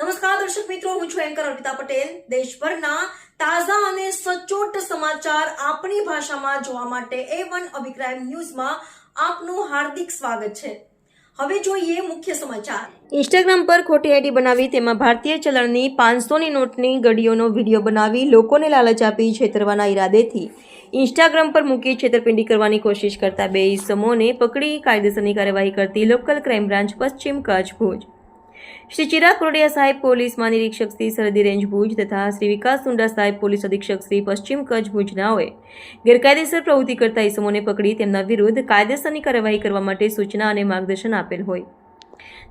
નમસ્કાર, દર્શક મિત્રો, હું છું એન્કર અર્પિતા પટેલ. દેશભરના તાજા અને સચોટ સમાચાર આપણી ભાષામાં જોવા માટે એ વન અભિપ્રાય ન્યૂઝમાં આપનું હાર્દિક સ્વાગત છે. હવે જોઈએ મુખ્ય સમાચાર. ઇન્સ્ટાગ્રામ પર ખોટી આઈડી બનાવી, તેમાં ભારતીય ચલણની પાંચસોની નોટની ગડીઓનો વીડિયો બનાવી લોકોને લાલચ આપી છેતરવાના ઈરાદેથી. ઇન્સ્ટાગ્રામ પર મૂકી છેતરપિંડી કરવાની કોશિશ કરતા બે ઇસમોને પકડી કાયદેસરની કાર્યવાહી કરતી લોકલ ક્રાઇમ બ્રાન્ચ પશ્ચિમ કચ્છ ભુજ શ્રી ચિરાગ કોરડિયા સાહેબ પોલીસ મહાનિરીક્ષક શ્રી સરહદી રેન્જ ભુજ તથા શ્રી વિકાસ સુંડા સાહેબ પોલીસ અધિક્ષક શ્રી પશ્ચિમ કચ્છ ભુજનાઓએ ગેરકાયદેસર પ્રવૃત્તિ કરતા ઇસમોને પકડી તેમના વિરુદ્ધ કાયદેસરની કાર્યવાહી કરવા માટે સૂચના અને માર્ગદર્શન આપેલ હોય.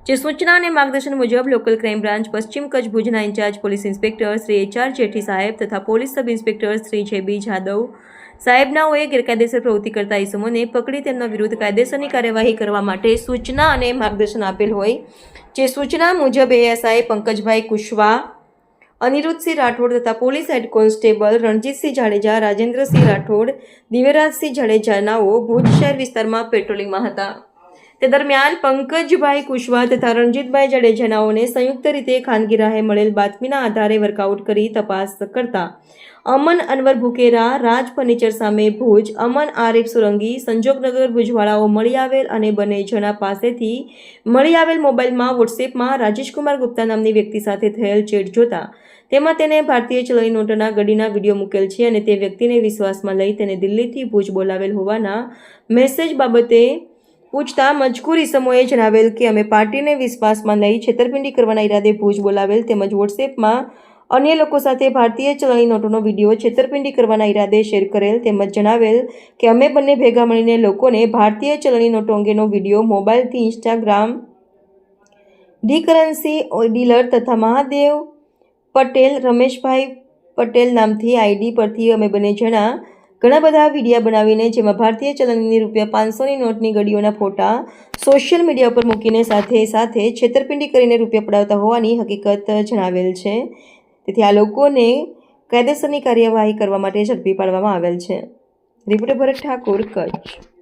જે સૂચના અને માર્ગદર્શન મુજબ લોકલ ક્રાઇમ બ્રાન્ચ પશ્ચિમ કચ્છ ભુજના incharge police inspector Shri HR Jethi સાહેબ તથા police sub inspector Shri JB Jadav સાહેબનાઓએ ગેરકાયદેસર પ્રવૃત્તિ કરતા ઇસમોને પકડી તેમના વિરુદ્ધ કાયદેસરની કાર્યવાહી કરવા માટે સૂચના અને માર્ગદર્શન આપેલ હોય. જે સૂચના મુજબ એએસઆઈ પંકજભાઈ કુશવા, અનિરુદ્ધસિંહ રાઠોડ તથા police head constable Ranjitsinh Jadeja, Rajendrasinh Rathod Divyarajsinh જાડેજાનાઓ Bhuj શહેર વિસ્તારમાં પેટ્રોલિંગમાં હતા. તે દરમિયાન પંકજભાઈ કુશવા તથા રણજીતભાઈ જાડેજાનાઓને સંયુક્ત રીતે ખાનગી રાહે મળેલ બાતમીના આધારે વર્કઆઉટ કરી તપાસ કરતા અમન અનવર ભુકેરા, રાજ ફર્નિચર સામે ભુજ, અમન આરિફ સુરંગી, સંજોગનગર ભુજવાળાઓ મળી આવેલ અને બંને જણા પાસેથી મળી આવેલ મોબાઈલમાં વોટ્સએપમાં રાજેશકુમાર ગુપ્તા નામની વ્યક્તિ સાથે થયેલ ચેટ જોતા તેમાં તેને ભારતીય ચલણી નોટના ગડીના વીડિયો મૂકેલ છે અને તે વ્યક્તિને વિશ્વાસમાં લઈ તેને દિલ્હીથી ભુજ બોલાવેલ હોવાના મેસેજ બાબતે પૂછતા મજકૂર સમૂહે જણાવેલ કે અમે પાર્ટીને વિશ્વાસમાં લઈ છેતરપિંડી કરવાના ઈરાદે ભુજ બોલાવેલ તેમજ વોટ્સએપમાં અન્ય લોકો સાથે ભારતીય ચલણી નોટોનો વીડિયો છેતરપિંડી કરવાના ઈરાદે શેર કરેલ તેમજ જણાવેલ કે અમે બંને ભેગા મળીને લોકોને ભારતીય ચલણી નોટો અંગેનો વીડિયો મોબાઈલથી ઇન્સ્ટાગ્રામ ડી કરન્સી ડીલર તથા મહાદેવ પટેલ રમેશભાઈ પટેલ નામથી આઈડી પરથી અમે બંને જણા ઘણા બધા વિડીયા બનાવીને જેમાં ભારતીય ચલણની રૂપિયા પાંચસોની નોટની ગડીઓના ફોટા સોશિયલ મીડિયા પર મૂકીને સાથે સાથે છેતરપિંડી કરીને રૂપિયા પડાવતા હોવાની હકીકત જણાવેલ છે. તેથી આ લોકોને કાયદેસરની કાર્યવાહી કરવા માટે ઝડપી પાડવામાં આવેલ છે. રિપોર્ટર ભરત ઠાકોર, કચ્છ.